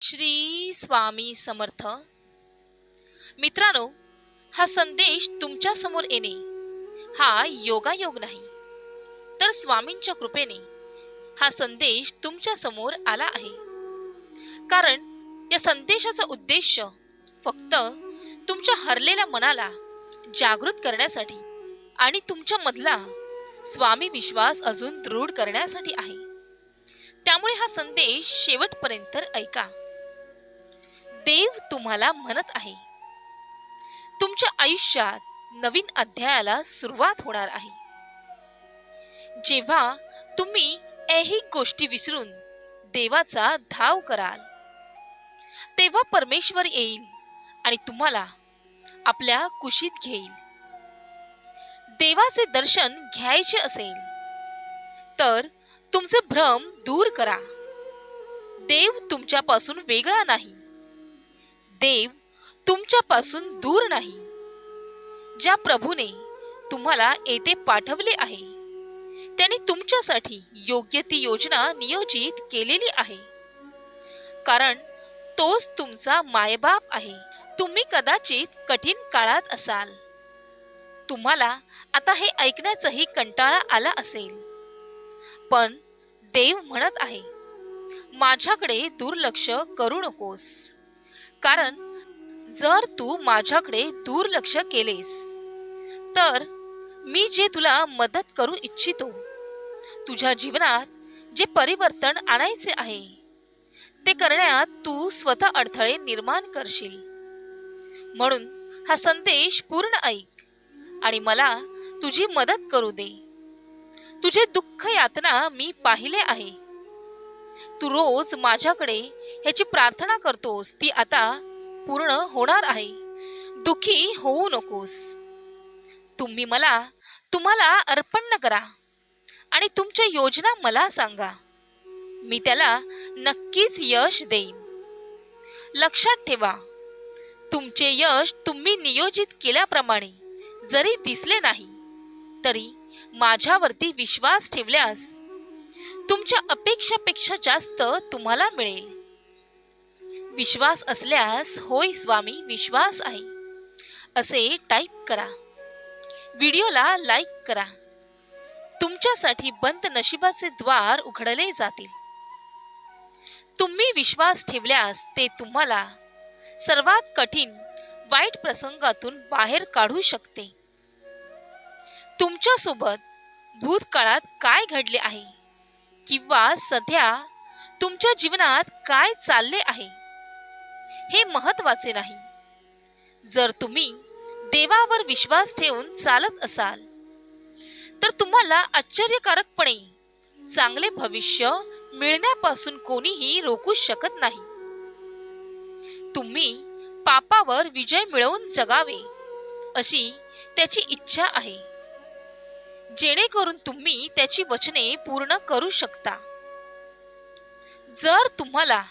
श्री स्वामी समर्थ. मित्रांनो हा संदेश तुमच्यासमोर येणे हा योगायोग नाही. तर स्वामींच्या कृपेने हा संदेश तुमच्यासमोर आला आहे. कारण या संदेशाचा उद्देश फक्त तुमच्या हरलेल्या मनाला जागृत करण्यासाठी आणि तुमच्या मधला स्वामी विश्वास अजून दृढ करण्यासाठी आहे. त्यामुळे हा संदेश शेवटपर्यंत ऐका. देव तुम्हाला म्हणत आहे. तुमच्या आयुष्यात नवीन अध्यायाला सुरुवात होणार आहे. जेव्हा तुम्ही ऐहिक गोष्टी विसरून देवाचा धाव कराल तेव्हा परमेश्वर येईल आणि तुम्हाला आपल्या कुशीत घेईल. देवाचे दर्शन घ्यायचे असेल तर तुमचे भ्रम दूर करा. देव तुमच्यापासून वेगळा नाही. देव तुमच्यापासून दूर नाही. ज्या प्रभूने तुम्हाला येथे पाठवले आहे त्याने तुमच्यासाठी योग्य ती योजना नियोजित केलेली आहे. कारण तोच तुमचा मायबाप आहे. तुम्ही कदाचित कठीण काळात असाल. तुम्हाला आता हे ऐकण्याचाही कंटाळा आला असेल. पण देव म्हणत आहे माझ्याकडे दुर्लक्ष करू नकोस. कारण जर तू माझ्याकडे दुर्लक्ष केलेस तर मी जे तुला मदत करू इच्छितो तुझ्या जीवनात जे परिवर्तन आणायचे आहे ते करण्यात तू स्वतः अडथळे निर्माण करशील. म्हणून हा संदेश पूर्ण ऐक आणि मला तुझी मदत करू दे. तुझे दुःख यातना मी पाहिले आहे. तू रोज माझ्याकडे ह्याची प्रार्थना करतोस ती आता पूर्ण होणार आहे. दुखी होऊ नकोस. तुम्ही मला तुम्हाला अर्पण करा आणि तुमच्या योजना मला सांगा. मी त्याला नक्कीच यश देईन. लक्षात ठेवा तुमचे यश तुम्ही नियोजित केल्याप्रमाणे जरी दिसले नाही तरी माझ्यावरती विश्वास ठेवल्यास तुमच्या अपेक्षापेक्षा जास्त तुम्हाला मिळेल. विश्वास असल्यास होय स्वामी विश्वास आहे. असे टाईप करा. व्हिडिओला लाईक करा. तुमच्यासाठी बंद नशिबाचे द्वार उघडले जातील. तुम्ही विश्वास ठेवल्यास ते तुम्हाला सर्वात कठीण वाईट प्रसंगातून बाहेर काढू शकते. तुमच्यासोबत भूतकाळात काय घडले आहे? किंवा सध्या तुमच्या जीवनात काय चालले आहे? हे महत्त्वाचे नाही. जर तुम्ही देवावर विश्वास ठेवून चालत असाल तर तुम्हाला आश्चर्यकारकपणे चांगले भविष्य मिळण्यापासून कोणीही रोखू शकत नाही. तुम्ही पापावर विजय मिळवून जगावे अशी त्याची इच्छा आहे. जेणेकरून तुम्ही त्याची वचने पूर्ण करू शकता. जर तुम्हाला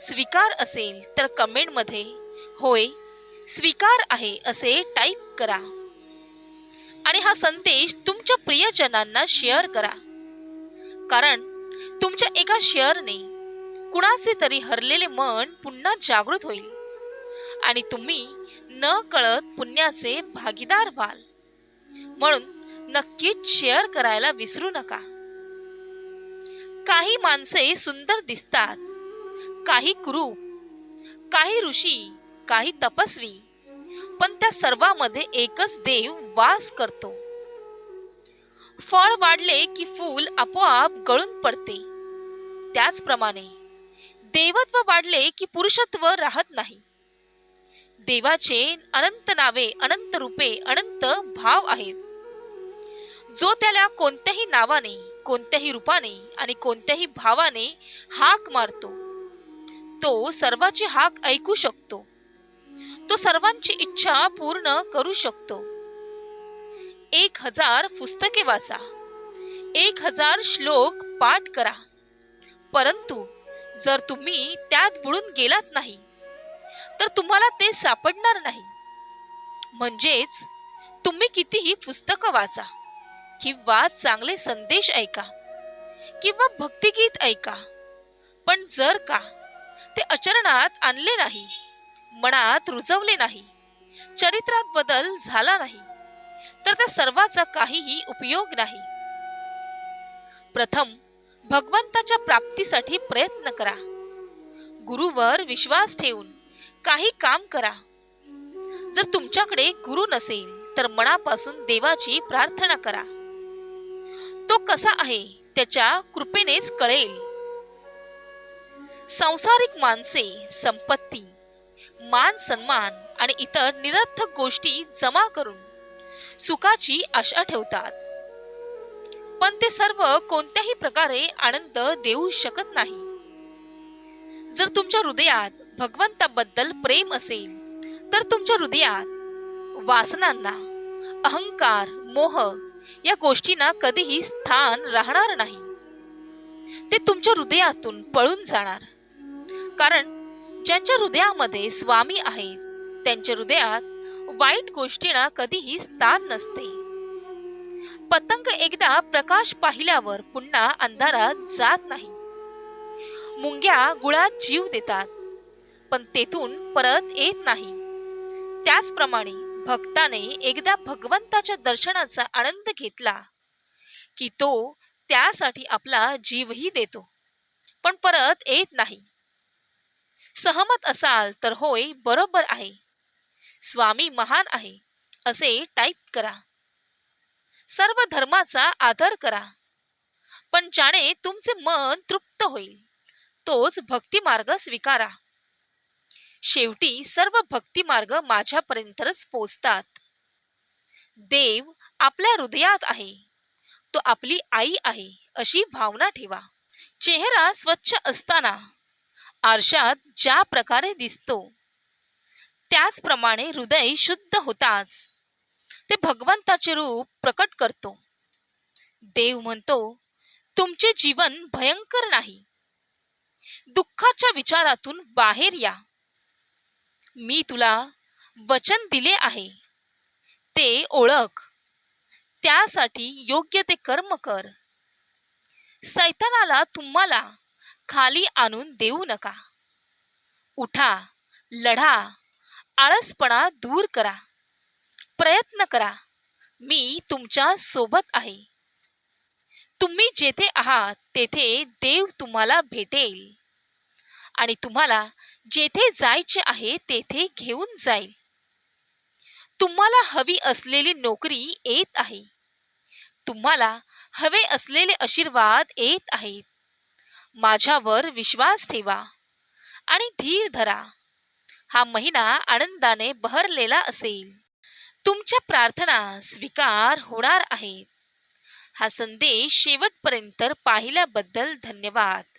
स्वीकार असेल तर कमेंटमध्ये होय स्वीकार आहे असे टाईप करा. आणि हा संदेश तुमच्या प्रियजनांना शेअर करा. कारण तुमच्या एका शेअरने कुणाचे तरी हरलेले मन पुन्हा जागृत होईल. आणि तुम्ही न कळत पुण्याचे भागीदार व्हाल. म्हणून नक्कीच शेअर करायला विसरू नका. काही माणसे सुंदर दिसतात. काही कुरूप काही ऋषी काही तपस्वी पण त्या सर्वांमध्ये एकच देव वास करतो. फळ वाढले की फूल आपोआप गळून पडते. त्याचप्रमाणे देवत्व वाढले की पुरुषत्व राहत नाही. देवाचे अनंत नावे अनंत रूपे अनंत भाव आहेत. जो त्याला कोणत्याही नावाने कोणत्याही रूपाने आणि कोणत्याही भावाने हाक मारतो तो सर्वाची हाक ऐकू शकतो. तो सर्वांची इच्छा पूर्ण करू शकतो. एक हजार पुस्तके वाचा. एक हजार श्लोक पाठ करा. परंतु जर तुम्ही त्यात बुडून गेलात नाही तर तुम्हाला ते सापडणार नाही. म्हणजेच तुम्ही कितीही पुस्तकं वाचा किंवा चांगले संदेश ऐका किंवा भक्तिगीत ऐका पण जर का ते आचरणात आणले नाही मनात रुजवले नाही चरित्रात बदल झाला नाही तर त्या सर्वाचा काहीही उपयोग नाही. प्रथम भगवंताच्या प्राप्तीसाठी प्रयत्न करा. गुरुवर विश्वास ठेवून काही काम करा. जर तुमच्याकडे गुरु नसेल तर मनापासून देवाची प्रार्थना करा. तो कसा आहे त्याच्या कृपेनेच कळेल. संसारिक माणसे संपत्ती मान सन्मान आणि इतर निरर्थक गोष्टी जमा करून सुखाची आशा ठेवतात. पण ते सर्व कोणत्याही प्रकारे आनंद देऊ शकत नाही. जर तुमच्या हृदयात भगवंताबद्दल प्रेम असेल तर तुमच्या हृदयात वासनांना अहंकार मोह या गोष्टींना कधीही स्थान राहणार नाही. ते तुमच्या हृदयातून पळून जाणार. कारण ज्यांच्या हृदयामध्ये स्वामी आहेत त्यांच्या हृदयात वाईट गोष्टींना कधीही स्थान नसते. पतंग एकदा प्रकाश पाहिल्यावर पुन्हा अंधारात जात नाही. मुंग्या गुळात जीव देतात. पण तेथून परत येत नाही. त्याचप्रमाणे भक्ताने एकदा भगवंताच्या दर्शनाचा आनंद घेतला की तो त्यासाठी आपला जीवही देतो पण परत येत नाही. सहमत असाल तर होय बरोबर आहे. स्वामी महान आहे असे टाईप करा. सर्व धर्माचा आदर करा. पण ज्याने तुमचे मन तृप्त होईल तोच भक्ती मार्ग स्वीकारा. शेवटी सर्व भक्ती मार्ग माझ्यापर्यंतच पोचतात. देव आपल्या हृदयात आहे. तो आपली आई आहे अशी भावना ठेवा. चेहरा स्वच्छ असताना आरशात ज्या प्रकारे दिसतो त्याचप्रमाणे हृदय शुद्ध होताच. ते भगवंताचे रूप प्रकट करतो. देव म्हणतो तुमचे जीवन भयंकर नाही. दुःखाच्या विचारातून बाहेर या. मी तुला वचन दिले आहे. ते ओळख. त्यासाठी योग्य ते कर्म कर. सैतानाला तुम्हाला खाली आणून देऊ नका. उठा लढा आळसपणा दूर करा. प्रयत्न करा. मी तुमच्यासोबत आहे. तुम्ही जेथे आहात तेथे देव तुम्हाला भेटेल. आणि तुम्हाला जेथे जायचे आहे तेथे घेऊन जाईल. तुम्हाला हवी असलेली नोकरी येत आहे. तुम्हाला हवे असलेले आशीर्वाद येत आहेत. माझ्यावर विश्वास ठेवा आणि धीर धरा. हा महिना आनंदाने बहरलेला असेल. तुमच्या प्रार्थना स्वीकार होणार आहेत. हा संदेश शेवटपर्यंत पाहिल्याबद्दल धन्यवाद.